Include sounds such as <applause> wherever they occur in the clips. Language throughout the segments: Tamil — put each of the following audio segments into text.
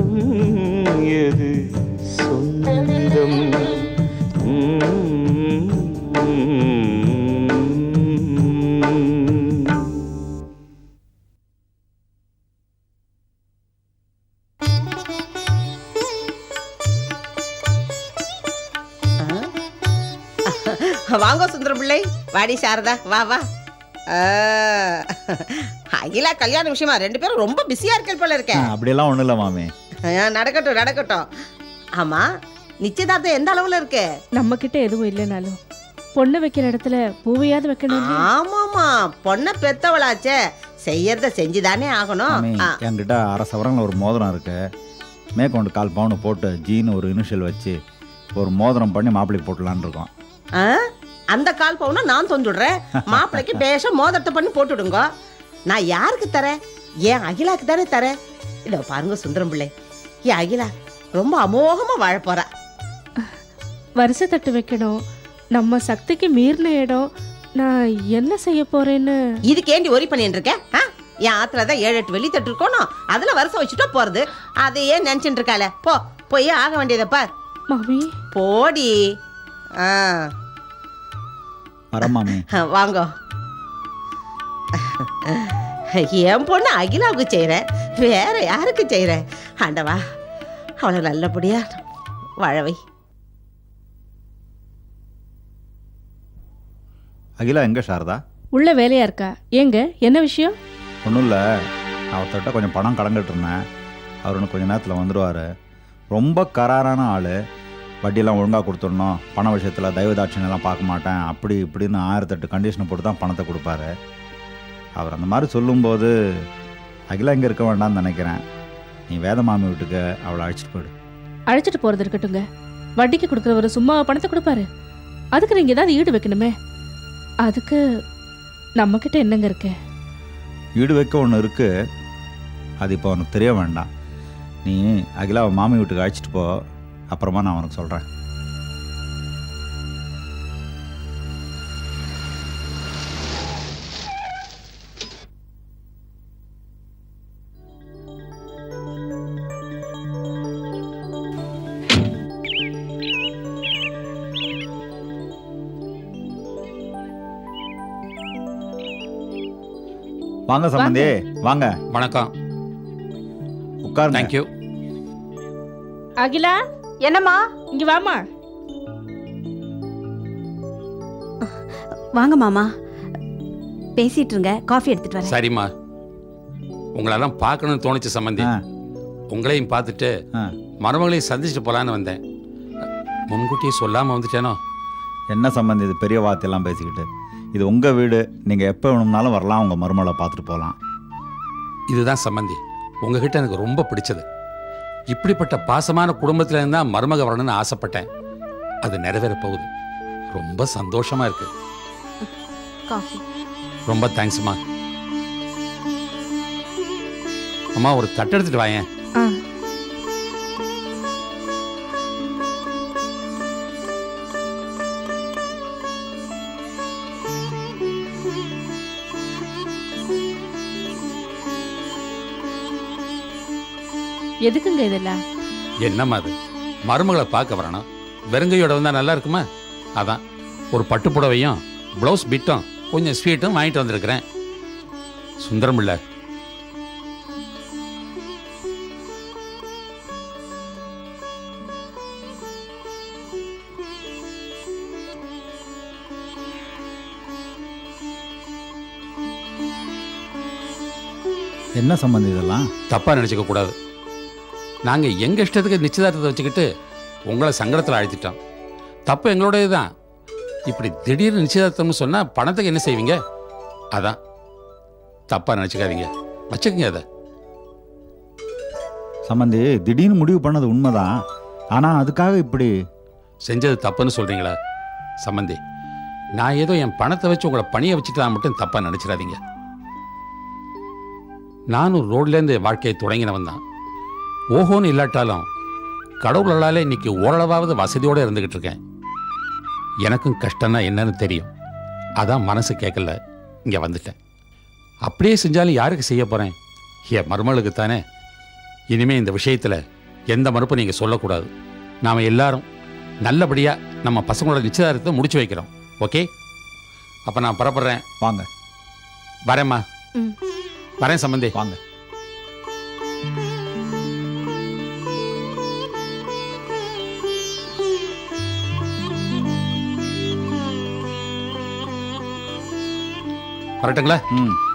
சொந்தம். எது சொந்தம். வாங்க சுந்தரம் பிள்ளை. வாடி சாரதா வா வா. ஆ, அகிலா கல்யாண விஷயமா? ரெண்டு பேரும் ரொம்ப பிஸியா இருக்கல் போல இருக்க. அப்படியெல்லாம் ஒன்றும் இல்லை மாமி. நடக்கட்டும் நடக்கட்டும். ஆமா நிச்சயதார்த்தம் எந்த அளவுல இருக்கு? நம்ம கிட்ட எதுவும் இல்லைனாலும் பொண்ணு வைக்கிற இடத்துல பூவையாவது வைக்கணும்? ஆமாமா பொண்ணை பெத்தவளாச்சே. செய்யறத செஞ்சுதானே ஆகணும். என்கிட்ட அரை சவரங்களில் ஒரு மோதிரம் இருக்கு. மேற்கொண்டு கால் பவுன் போட்டு ஜீன்னு ஒரு இனிஷியல் வச்சு ஒரு மோதிரம் பண்ணி மாப்பிள்ளை போட்டலான்னு இருக்கோம். ஆ? அந்த கால் பவுனை நான் தொந்துடுறேன் <laughs> மாப்பிளைக்கு பேஷ மோதிரத்தை பண்ணி போட்டுடுங்க. நான் யாருக்கு தரேன்? ஏன் அகிலாக்கு தானே தரேன். இதோ பாருங்க சுந்தரம் பிள்ளை. ஏன் அகிலா ரொம்ப அமோகமா வாழ போறா. வரிசை தட்டு வைக்கணும். நம்ம சக்திக்கு மீறின இடம். நான் என்ன செய்ய போறேன்னு? இதுக்கு ஏண்டி ஒரி பண்ணிட்டு இருக்கேன் ஆ? என் ஆத்துல தான் ஏழு எட்டு வெள்ளி தட்டு இருக்கணும். அதுல வருஷம் வச்சுட்டா போறது. அதையே நினைச்சிட்டு இருக்காள போ போய் ஆக வேண்டியதை பார். மாமி. போடி. ஆ. வாங்க. என் பொண்ணு அகிலாவுக்கு செய்கிறேன் வேற யாருக்கு செய்கிறேன் ஆண்டவா அவளை நல்லபடியா வாழவை. அகிலா எங்கே சாரதா? உள்ள வேலையா இருக்கா? ஏங்க என்ன விஷயம்? ஒன்றும் இல்லை. அவர்கிட்ட கொஞ்சம் பணம் கடந்துட்டு இருந்தேன். அவர் இன்னும் கொஞ்ச நேரத்தில் வந்துடுவார் ரொம்ப கராரான ஆள். வட்டியெல்லாம் ஒழுங்காக கொடுத்துடணும். பண விஷயத்தில் தயவுதாட்சியெல்லாம் பார்க்க மாட்டேன். அப்படி இப்படின்னு ஆயிரத்தெட்டு கண்டிஷனை போட்டு தான் பணத்தை கொடுப்பாரு. அவர் அந்த மாதிரி சொல்லும்போது அகிலா இங்கே இருக்க வேண்டாம்னு நினைக்கிறேன். நீ வேத மாமி வீட்டுக்கு அவளை அழைச்சிட்டு போயிடு. அழைச்சிட்டு போறது இருக்கட்டுங்க. வட்டிக்கு கொடுக்குறவர் சும்மா பணத்தை கொடுப்பாரு. அதுக்கு நீங்க ஏதாவது ஈடு வைக்கணுமே. அதுக்கு நம்ம கிட்ட என்னங்க இருக்கு? ஈடு வைக்க ஒன்று இருக்குது அது இப்போ உனக்கு தெரிய வேண்டாம். நீ அகிலாவை மாமி வீட்டுக்கு அழைச்சிட்டு போ. அப்புறமா நான் உனக்கு சொல்கிறேன் வாங்க சம்பந்தி. வாங்க. வணக்கம். உட்காருங்க. தேங்க்யூ அகிலா என்னம்மா? இங்க வாமா வாங்க மாமா. பேசிட்டு இருங்க காஃபி எடுத்துட்டு வரேன். சரிம்மா. உங்களெல்லாம் பார்க்கணும்னு தோணுச்சு சம்பந்தி. உங்களையும் பார்த்துட்டு ஆ. மருமகளையும் சந்திச்சுட்டு போலான்னு வந்தேன். முன்கூட்டியே சொல்லாமல் வந்துட்டேனோ? என்ன சம்பந்தி இது பெரிய வார்த்தையெல்லாம் பேசிக்கிட்டு? இது உங்கள் வீடு. நீங்கள் எப்போ வேணும்னாலும் வரலாம். உங்கள் மருமலை பார்த்துட்டு போகலாம். இதுதான் சம்பந்தி. உங்ககிட்ட எனக்கு ரொம்ப பிடிச்சது. இப்படிப்பட்ட பாசமான குடும்பத்துல இருந்தா மருமக வரணும்னு ஆசைப்பட்டேன். அது நிறைவேற போகுது. ரொம்ப சந்தோஷமா இருக்கு. ரொம்ப தேங்க்ஸ்மா. அம்மா ஒரு தட்டு எடுத்துட்டு வாயேன். எதுக்குங்க இதெல்லாம்? என்னம்மா அது? மருமகளை பார்க்க வரணும் வெறுங்கையோட வந்தா நல்லா இருக்குமா? அதான். ஒரு பட்டு புடவையும் ப்ளவுஸ் பிட்டும் கொஞ்சம் ஸ்வீட்டும் வாங்கிட்டு வந்திருக்கிறேன். சுந்தரம் இல்ல என்ன சம்பந்தி இதெல்லாம்? தப்பா நினைச்சுக்க கூடாது. நாங்க எங்க இஷ்டத்துக்கு நிச்சயதார்த்தத்தை வச்சுக்கிட்டு உங்களை சங்கடத்தில் அழைத்திட்டோம். தப்பு எங்களோடது தான் இப்படி திடீர்னு நிச்சயதார்த்தம்னு சொன்னா பணத்துக்கு என்ன செய்வீங்க? அதான். தப்பா நினைச்சுக்காதீங்க. வச்சுக்கோங்க அதை. சம்பந்தி திடீர்னு முடிவு பண்ணது உண்மைதான். ஆனால் அதுக்காக இப்படி செஞ்சது தப்புன்னு சொல்றீங்களா? சம்மந்தி நான் ஏதோ என் பணத்தை வச்சு உங்களை பணியை வச்சுட்டு தான் மட்டும் தப்பா நினைச்சிடாதீங்க. நானும் ரோட்லேருந்து வாழ்க்கையை தொடங்கினவன் தான் ஓஹோன்னு இல்லாட்டாலும் கடவுளாலே இன்னைக்கு ஓரளவாவது வசதியோடு இருந்துகிட்டு இருக்கேன். எனக்கும் கஷ்டம்னா என்னன்னு தெரியும். அதான் மனசு கேட்கல இங்கே வந்துட்டேன். அப்படியே செஞ்சாலும் யாருக்கு செய்ய போகிறேன் என் மருமகளுக்கு தானே. இனிமே இந்த விஷயத்துல எந்த மறுப்பும் நீங்க சொல்லக்கூடாது. நாம எல்லாரும் நல்லபடியா நம்ம பசங்களோட நிச்சயதார்த்தத்தை முடிச்சு வைக்கிறோம். ஓகே? அப்ப நான் புறப்படுறேன். வாங்க. வரேம்மா. வரேன் சம்பந்தி. வாங்க. வரட்டுங்களா? ம்.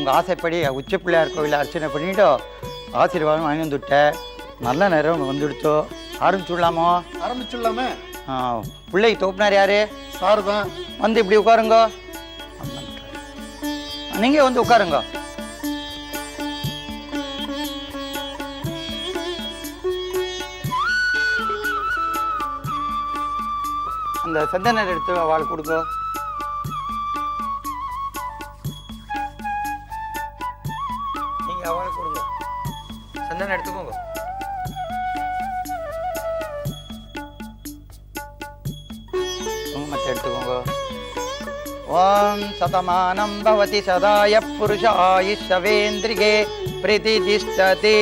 உங்கள் ஆசைப்படி உச்ச பிள்ளையார் கோவிலில் அர்ச்சனை பண்ணிட்டோ ஆசீர்வாதம் வாங்கி வந்துவிட்டேன் நல்ல நேரம் வந்துடுத்தோ ஆரம்பிச்சுடலாமோ? ஆரம்பிச்சிடலாமே. பிள்ளை தோப்பினார் யாரு? சார் தான் வந்து இப்படி உட்காருங்க. நீங்கள் வந்து உட்காருங்க. அந்த சந்தனர் எடுத்து அவள் கொடுங்க. சதமானம் பவதி சதாய புருஷ ஆயுஷவேந்திரிகே பிரதிதிஷ்டதி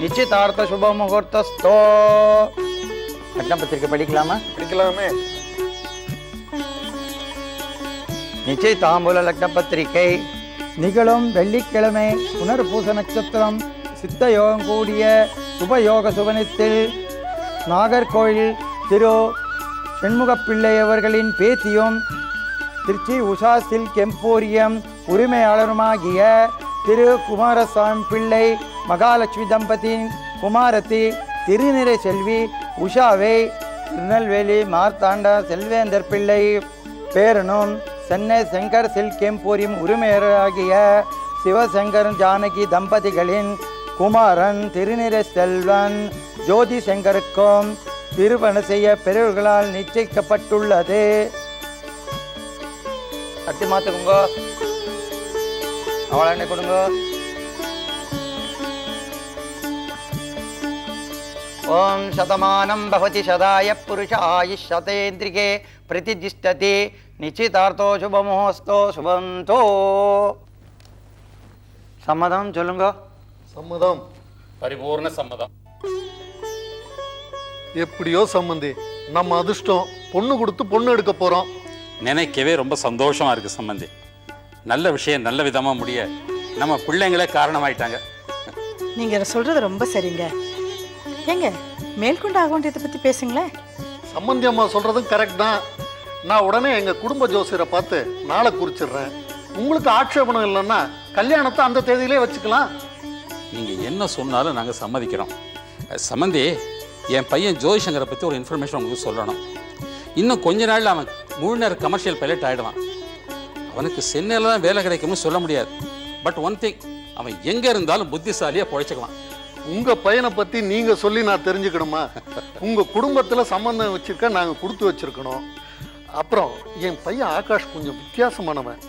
நிச்சயதார்த்த சுப முகூர்த்தஸ்தோ லக்ன பத்திரிக்கை படிக்கலாமா படிக்கலாமே நிச்சய தாம்பூல லக்ன பத்திரிகை நிகழும் வெள்ளிக்கிழமை புனர்பூச நட்சத்திரம் சித்த யோகம் கூடிய சுபயோக சுபனத்தில் நாகர்கோயில் திரு செண்முகப்பிள்ளை அவர்களின் பேத்தியும் திருச்சி உஷா சில்க் எம்போரியம் உரிமையாளருமாகிய திரு குமாரசாமி பிள்ளை மகாலட்சுமி தம்பதியின் குமாரத்தி திருநிறை செல்வி உஷாவை திருநெல்வேலி மார்த்தாண்டா செல்வேந்தர் பிள்ளை பேரனும் சென்னை செங்கர் சில்க் எம்போரியம் உரிமையாளராகிய சிவசங்கர் ஜானகி தம்பதிகளின் குமாரன் திருநிறை செல்வன் ஜோதி சங்கருக்கும் திருமண செய்ய பெரியவர்களால் நிச்சயிக்கப்பட்டுள்ளது. கட்டி மாத்துக்குங்க அவளை என்ன கொடுங்க ஓம் சதமானம் பவதி சதாய புருஷ ஆயுஷ் சதேந்திரிகே பிரதிதிஷ்டதி நிச்சயதார்த்தோ சுபமுகஸ்தோ சுபந்தோ சம்மதம் சொல்லுங்க சம்மதம் பரிபூர்ண சம்மதம் எப்படியோ சம்மந்தி நம்ம அதிர்ஷ்டம் பொண்ணு கொடுத்து பொண்ணு எடுக்க போறோம் நினைக்கவே ரொம்ப சந்தோஷமா இருக்கு சம்பந்தி. நல்ல விஷயம் நல்ல விதமா முடிய நம்ம பிள்ளைங்களே காரணமாயிட்டாங்க. நீங்க சொல்றது ரொம்ப சரிங்க. ஏங்க மேற்கொண்டு ஆக வேண்டியதை பத்தி பேசுங்களேன். சம்மந்தி அம்மா சொல்றதும் கரெக்ட் தான். நான் உடனே எங்க குடும்ப ஜோசியரை பார்த்து நாளை குறிச்சிடுறேன். உங்களுக்கு ஆட்சேபணம் இல்லைன்னா கல்யாணத்தை அந்த தேதியிலே வச்சுக்கலாம். நீங்க என்ன சொன்னாலும் நாங்க சம்மதிக்கிறோம். சம்மந்தி என் பையன் ஜோதிசங்கரை பத்தி ஒரு இன்ஃபர்மேஷன் உங்களுக்கு சொல்லணும். இன்னும் கொஞ்ச நாள்ல அவன் முழு நேர கமர்ஷியல் பைலட் ஆயிடுவான். அவனுக்கு சென்னையில தான் வேலை கிடைக்கும்னு சொல்ல முடியாது. பட் ஒன் திங் அவன் எங்க இருந்தாலும் புத்திசாலியா பொழைச்சுக்குவான். உங்க பையனை பத்தி நீங்க சொல்லி நான் தெரிஞ்சுக்கணுமா? உங்க குடும்பத்துல சம்பந்தம் வச்சிருக்க நாங்க கொடுத்து வச்சிருக்கணும். அப்புறம் என் பையன் ஆகாஷ் கொஞ்சம் வித்தியாசமானவன்.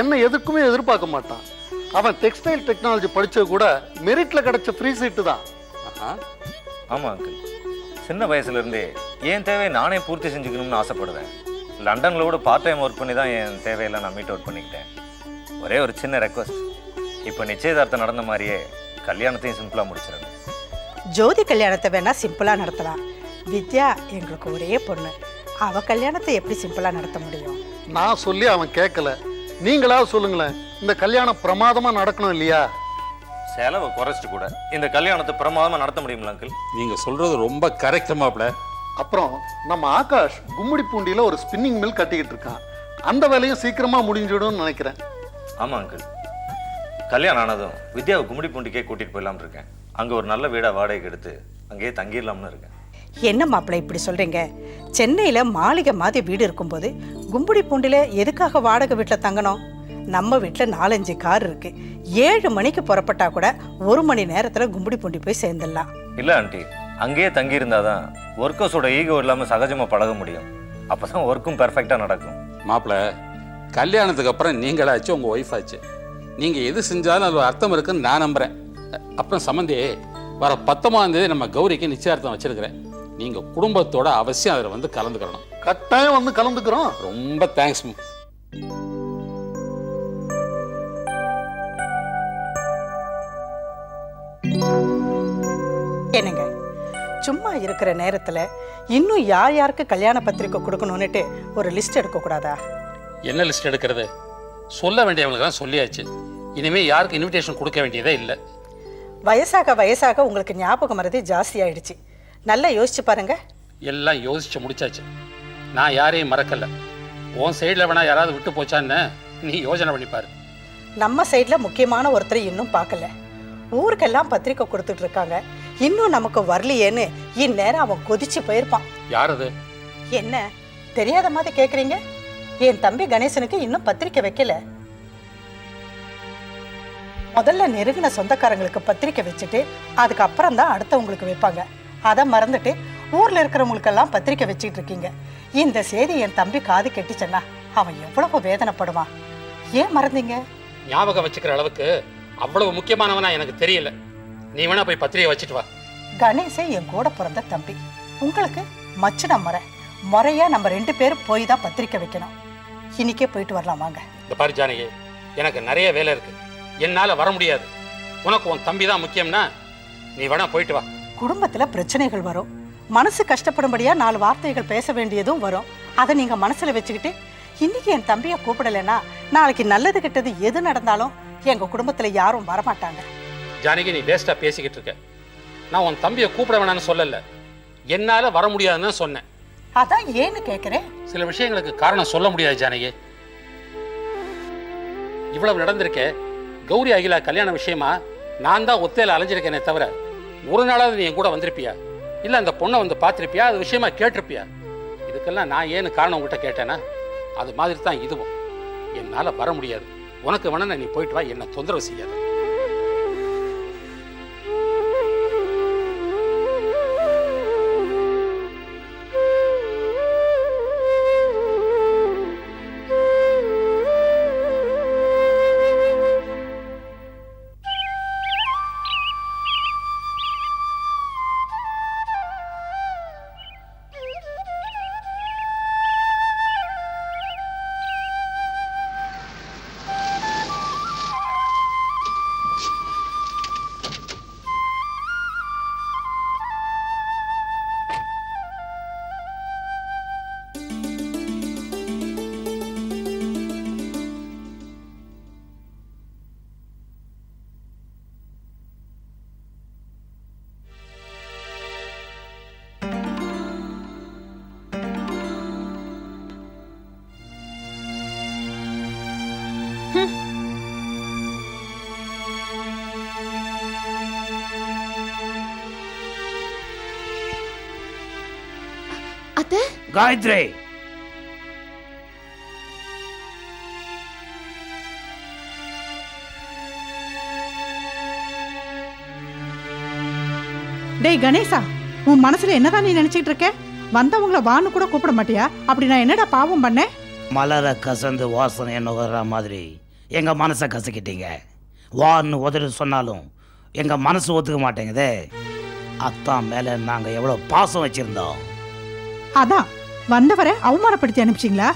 என்னை எதுக்குமே எதிர்பார்க்க மாட்டான். அவன் டெக்ஸ்டைல் டெக்னாலஜி படிச்சது கூட மெரிட்ல கிடைச்ச ஃப்ரீ சீட்டு தான். ஆஹா. ஆமாம் அங்கிள் சின்ன வயசுலேருந்தே என் தேவையை நானே பூர்த்தி செஞ்சுக்கணும்னு ஆசைப்படுவேன். லண்டனில் கூட பார்ட் டைம் ஒர்க் பண்ணி தான் என் தேவையெல்லாம் நான் மீட் அவுட் பண்ணிக்கிட்டேன். ஒரே ஒரு சின்ன ரெக்வஸ்ட் இப்போ நிச்சயதார்த்தம் நடந்த மாதிரியே கல்யாணத்தையும் சிம்பிளாக முடிச்சிடணும். ஜோதி கல்யாணத்தை வேணா சிம்பிளா நடத்தலாம். வித்யா எங்களுக்கு ஒரே பொண்ணு. அவ கல்யாணத்தை எப்படி சிம்பிளா நடத்த முடியும்? நான் சொல்லி அவன் கேட்கல நீங்களாவது சொல்லுங்களேன். இந்த கல்யாணம் பிரமாதமா நடக்கணும் இல்லையா? செலவை குறைச்சிட்டு கூட இந்த கல்யாணத்தை பிரமாதமாக நடத்த முடியுங்களா அங்கிள் நீங்க சொல்றது ரொம்ப கரெக்ட் மாப்ள அப்புறம் நம்ம ஆகாஷ் கும்மிடி பூண்டியில ஒரு ஸ்பின்னிங் மில் கட்டிக்கிட்டு இருக்கான் அந்த வேலையும் சீக்கிரமா முடிஞ்சிடும்னு நினைக்கிறேன். ஆமாம் அங்கிள் கல்யாணம் ஆனதும் வித்யாவை கும்மிடி பூண்டிக்கே கூட்டிகிட்டு போயிடலாம்னு இருக்கேன். அங்கே ஒரு நல்ல வீடாக வாடகைக்கு எடுத்து அங்கேயே தங்கிடலாம்னு இருக்கேன். என்ன மாப்பிள்ளை இப்படி சொல்றீங்க? சென்னையில மாளிகை மாதிரி வீடு இருக்கும்போது கும்புடி பூண்டில எதுக்காக வாடகை வீட்டில் தங்கணும்? நம்ம வீட்டில் நாலஞ்சு கார் இருக்கு. ஏழு மணிக்கு புறப்பட்டா கூட ஒரு மணி நேரத்தில் கும்படி பூண்டி போய் சேர்ந்துடலாம். இல்லை ஆண்டி அங்கேயே தங்கி இருந்தாதான் ஒர்க்கர்ஸோட ஈகோ இல்லாமல் சகஜமாக பழக முடியும். அப்போ தான் ஒர்க்கும் பெர்ஃபெக்டாக நடக்கும். மாப்பிள்ள கல்யாணத்துக்கு அப்புறம் நீங்களாச்சு உங்கள் ஒய்ஃப் ஆச்சு. நீங்கள் எது செஞ்சாலும் அது ஒரு அர்த்தம் இருக்குன்னு நான் நம்புகிறேன் அப்புறம் சம்மந்தி வர பத்தொம்பதாம் தேதி நம்ம கௌரிக்கு நிச்சயார்த்தம் வச்சிருக்கிறேன். நீங்கள் குடும்பத்தோட அவசியம் அதில் வந்து கலந்துக்கிறணும் கட்டாயம் வந்து கலந்துக்கிறோம். ரொம்ப தேங்க்ஸ் என்னங்க? சும்மா இருக்கிற நேரத்தில் இன்னும் யார் யாருக்கு கல்யாண பத்திரிக்கை கொடுக்கணும்னுட்டு ஒரு லிஸ்ட் எடுக்கக்கூடாதா என்ன லிஸ்ட் எடுக்கிறது? சொல்ல வேண்டியவங்களுக்கெல்லாம் சொல்லியாச்சு. இனிமேல் யாருக்கு இன்விடேஷன் கொடுக்க வேண்டியதே இல்லை. வயசாக வயசாக உங்களுக்கு ஞாபகம் மறதி ஜாஸ்தி ஆயிடுச்சு. நல்லா யோசிச்சு பாருங்க. எல்லாம் யோசிச்சு முடிச்சாச்சு. நான் யாரையும் மறக்கல. உன் சைடில் வேணா யாராவது விட்டு போச்சான்னு நீ யோசனை பண்ணி பாரு. நம்ம சைடில் முக்கியமான ஒருத்தரை இன்னும் பார்க்கல. ஊருக்கெல்லாம் பத்திரிக்கை கொடுத்துட்டு இருக்காங்க. இன்னும் நமக்கு வரலையேன்னு இந்நேரம் அவன் கொதிச்சு போயிருப்பான். யார் அது என்ன தெரியாத மாதிரி கேட்குறீங்க என் தம்பி கணேசனுக்கு இன்னும் பத்திரிக்கை வைக்கல. முதல்ல நெருங்கின சொந்தக்காரங்களுக்கு பத்திரிக்கை வச்சுட்டு அதுக்கப்புறம் தான் அடுத்தவங்களுக்கு வைப்பாங்க. அதை மறந்துட்டு ஊர்ல இருக்கிறவங்களுக்கெல்லாம் பத்திரிக்கை வச்சுட்டு இருக்கீங்க. இந்த செய்தி என் தம்பி காது கெட்டுச்சேன்னா அவன் எவ்வளவு வேதனைப்படுவான்? ஏன் மறந்தீங்க? ஞாபகம் வச்சுக்கிற அளவுக்கு அவ்வளவு முக்கியமானவனா எனக்கு தெரியல. நீ வேணா போய் பத்திரிகை வச்சுட்டு வா. கணேசன் என் கூட பிறந்த தம்பி. உங்களுக்கு மச்சின முறை. முறையா நம்ம ரெண்டு பேரும் போய் தான் பத்திரிக்கை வைக்கணும். இன்னைக்கே போயிட்டு வரலாம் வாங்க. இந்த பாரு ஜானகி எனக்கு நிறைய வேலை இருக்கு. என்னால வர முடியாது. உனக்கு உன் தம்பி தான் முக்கியம்னா நீ வேணா போயிட்டு வா. குடும்பத்துல பிரச்சனைகள் வரும். மனசு கஷ்டப்படும்படியா நாலு வார்த்தைகள் பேச வேண்டியதும் வரும். அதை நீங்க மனசுல வச்சுக்கிட்டு இன்னைக்கு என் தம்பியை கூப்பிடலைன்னா நாளைக்கு நல்லது கெட்டது எது நடந்தாலும் எங்க குடும்பத்துல யாரும் வரமாட்டாங்க. ஜானகி நீ வேஸ்டா பேசிக்கிட்டு இருக்க. நான் உன் தம்பியை கூப்பிட வேணாம்னு சொல்லல. என்னால வர முடியாதுன்னு தான் சொன்னேன். அதான் ஏன்னு கேக்குறேன்? சில விஷயங்களுக்கு காரணம் சொல்ல முடியாது ஜானகி. இவ்வளவு நடந்திருக்கே கௌரி அகிலா கல்யாண விஷயமா நான் தான் ஒத்தையில அலைஞ்சிருக்கேனே தவிர ஒரு நாளாவது நீ என் கூட வந்திருப்பியா? இல்ல அந்த பொண்ணை வந்து பார்த்திருப்பியா? அது விஷயமா கேட்டிருப்பியா? இதுக்கெல்லாம் நான் ஏன்னு காரணம் உங்ககிட்ட கேட்டேனா? அது மாதிரி தான் இதுவும். என்னால வர முடியாது. உனக்கு வேணா நீ போயிட்டு வா என்ன தொந்தரவு செய்யாத. அத்தை காயத்ரி! டேய் கணேசா உன் மனசுல என்னதான் நீ நினைச்சிட்டு இருக்க? வந்தவங்கள வான்னு கூட கூப்பிட மாட்டியா? அப்படி நான் என்னடா பாவம் பண்ணேன் மலர கசந்து வாசனை நுகர்ற மாதிரி எங்க மனசை கசக்கிட்டீங்க. வான்னு உதறி சொன்னாலும் எங்க மனசு ஒத்துக்க மாட்டேங்குதே. அத்தான் மேல நாங்க எவ்வளவு பாசம் வச்சிருந்தோம். அதான் வந்தவரை அவமானப்படுத்தி அனுப்பிச்சிங்களா?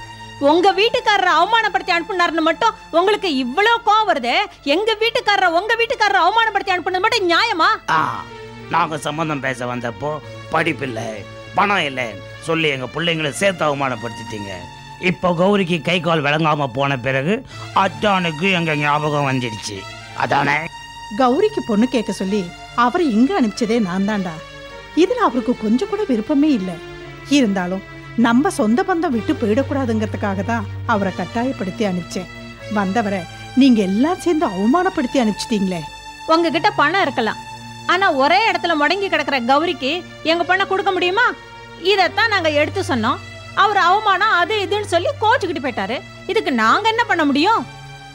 உங்க வீட்டுக்காரரை அவமானப்படுத்தி அனுப்புனாருன்னு மட்டும் உங்களுக்கு இவ்வளவு கோவம் வருது? எங்க வீட்டுக்காரரை உங்க வீட்டுக்காரரை அவமானப்படுத்தி அனுப்புனது மட்டும் நியாயமா? ஆ நாங்க சம்பந்தம் பேச வந்தப்போ படிப்பு இல்லை பணம் இல்லை சொல்லி எங்க பிள்ளைங்களை சேர்த்து அவமானப்படுத்திட்டீங்க. இப்போ கௌரிக்கு கை கால் விளங்காம போன பிறகு அச்சானுக்கு எங்க ஞாபகம் வந்துடுச்சு. அதானே? கௌரிக்கு பொண்ணு கேட்க சொல்லி அவரை இங்க அனுப்பிச்சதே நான் தான்டா. இதுல அவருக்கு கொஞ்சம் கூட விருப்பமே இல்லை. இருந்தாலும் நம்ம சொந்த பந்தம் விட்டு போயிடக்கூடாதுங்கிறதுக்காக தான் அவரை கட்டாயப்படுத்தி அனுப்பிச்சேன். வந்தவரை நீங்க எல்லாம் சேர்ந்து அவமானப்படுத்தி அனுப்பிச்சிட்டீங்களே. உங்ககிட்ட பணம் இருக்கலாம். ஆனா ஒரே இடத்துல முடங்கி கிடக்குற கௌரிக்கு எங்க பொண்ணை கொடுக்க முடியுமா? இதைத்தான் நாங்க எடுத்து சொன்னோம். அவர் அவமானம் அது இதுன்னு சொல்லி கோச்சுக்கிட்டு போயிட்டாரு. இதுக்கு நாங்க என்ன பண்ண முடியும்?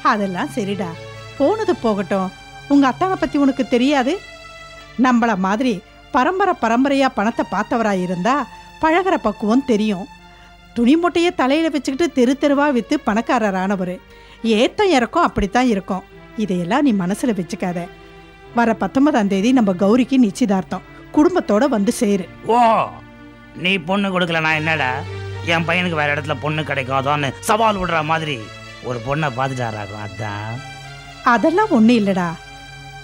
அதெல்லாம் சரிடா. போனது போகட்டும். உங்க அத்தானை பத்தி உனக்கு தெரியாது? நம்மள மாதிரி பரம்பரை பரம்பரையா பணத்தை பார்த்தவரா இருந்தா பழகுற பக்குவம் தெரியும். துணி மூட்டையை தலையில வச்சுக்கிட்டு தெரு தெருவா வித்து பணக்காரரானவர். ஏத்தம் இறக்கம் அப்படித்தான் இருக்கும். இதையெல்லாம் நீ மனசுல வச்சுக்காத. வர பத்தொன்பதாம் தேதி நம்ம கௌரிக்கு நிச்சயதார்த்தம். குடும்பத்தோட வந்து சேரு. ஓ நீ பொண்ணு கொடுக்கல நான் என்னடா? என் பையனுக்கு வேற இடத்துல பொண்ணு கிடைக்காதோன்னு சவால் விடுற மாதிரி ஒரு பொண்ணை பார்த்துட்டாராகும் அதான். அதெல்லாம் ஒன்றும் இல்லைடா.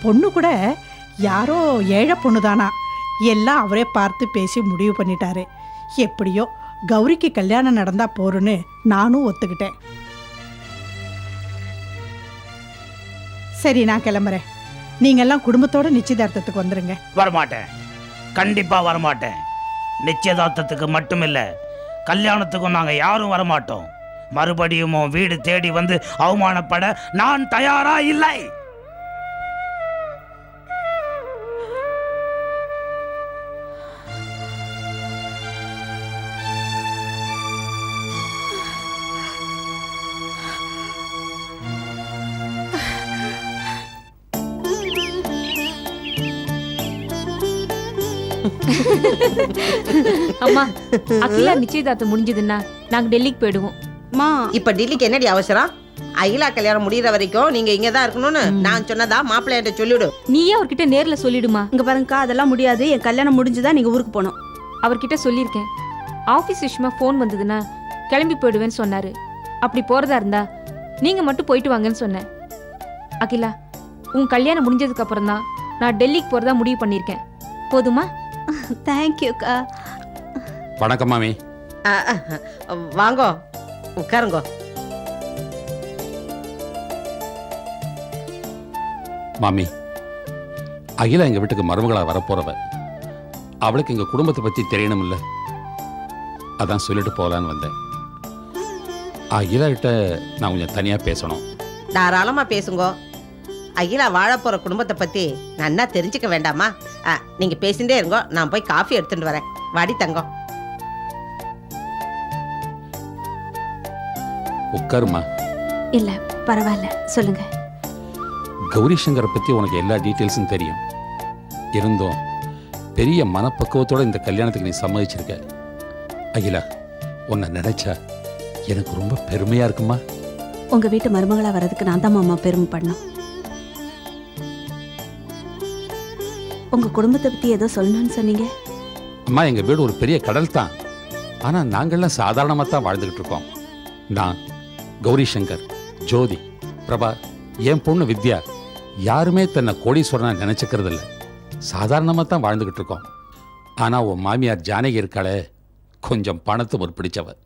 பொண்ணு கூட யாரோ ஏழை பொண்ணு தானா எல்லாம் அவரே பார்த்து பேசி முடிவு பண்ணிட்டாரு. எப்படியோ கௌரிக்கு கல்யாணம் நடந்தா போறேன்னு நானும் ஒத்துக்கிட்டேன். சரி நான் கிளம்புறேன். நீங்கெல்லாம் குடும்பத்தோட நிச்சயதார்த்தத்துக்கு வந்துருங்க. வரமாட்டேன். கண்டிப்பா வரமாட்டேன். நிச்சயதார்த்தத்துக்கு மட்டும் இல்ல கல்யாணத்துக்கும் நாங்க யாரும் வரமாட்டோம். மறுபடியும் வீடு தேடி வந்து அவமானப்பட நான் தயாரா இல்லை. அம்மா அகிலா நிச்சயதார்த்தம் முடிஞ்சதுன்னா நாங்க டெல்லிக்கு போயிடுவோம். மா. இப்ப டெல்லிக்கு என்னடி அவசரம்? அகிலா கல்யாணம் முடியிற வரைக்கும் நீங்க இங்க தான் இருக்கணும்னு நான் சொன்னதா மாப்பிள்ளையிட்ட சொல்லிவிடு. நீயே அவர்கிட்ட நேர்ல சொல்லிடுமா? இங்க பாருங்கக்கா அதெல்லாம் முடியாது. என் கல்யாணம் முடிஞ்சுதான் நீங்க ஊருக்கு போகணும். அவர்கிட்ட சொல்லியிருக்கேன். ஆஃபீஸ் விஷயமா ஃபோன் வந்ததுன்னா கிளம்பி போயிடுவேன்னு சொன்னாரு. அப்படி போறதா இருந்தா நீங்க மட்டும் போயிட்டு வாங்கன்னு சொன்னேன். அகிலா உன் கல்யாணம் முடிஞ்சதுக்கு அப்புறம் தான் நான் டெல்லிக்கு போறதா முடிவு பண்ணியிருக்கேன். போதுமா? தேங்க்யூக்கா வணக்கம் மாமி. வாங்கோ உட்காருங்கோ. மாமி அகிலா எங்க வீட்டுக்கு மருமகளா வரப்போறவ. அவளுக்கு எங்க குடும்பத்தை பத்தி தெரியணும்ல. அதான் சொல்லிட்டு போகலான்னு வந்தேன். அகிலா கிட்ட நான் கொஞ்சம் தனியா பேசணும். தாராளமா பேசுங்கோ. அகிலா வாழப் போற குடும்பத்தை பத்தி நன்னா தெரிஞ்சுக்க வேண்டாமா? ஆ, நீங்க பேசிட்டே இருங்கோ. நான் போய் காஃபி எடுத்துட்டு வரேன். வாடி தங்கம் உட்காருமா? இல்ல பரவாயில்ல. சொல்லுங்க. கௌரி சங்கரை பத்தி உனக்கு எல்லா டீட்டெயில்ஸும் தெரியும். இருந்தும் பெரிய மனப்பக்குவத்தோட இந்த கல்யாணத்துக்கு நீ சம்மதிச்சிருக்க. அகிலா உன்னை நினைச்சா எனக்கு ரொம்ப பெருமையா இருக்குமா? உங்க வீட்டு மருமகளா வர்றதுக்கு நான் தான் மாமா பெருமைப்படணும் உங்க குடும்பத்தை பத்தி ஏதோ சொல்லணும்னு சொன்னீங்க? அம்மா எங்க வீடு ஒரு பெரிய கடல் தான் ஆனா நாங்கள்லாம் சாதாரணமாக தான் வாழ்ந்துகிட்டு இருக்கோம். நான் கௌரி சங்கர் ஜோதி பிரபா என் பொண்ணு வித்யா யாருமே தன்னை கோடீஸ்வரனாக நினைச்சுக்கிறது இல்ல சாதாரணமாக தான் வாழ்ந்துகிட்டு இருக்கோம். ஆனா உன் மாமியார் ஜானகி இருக்காளே கொஞ்சம் பணத்தை ஒரு பிடிச்சவர்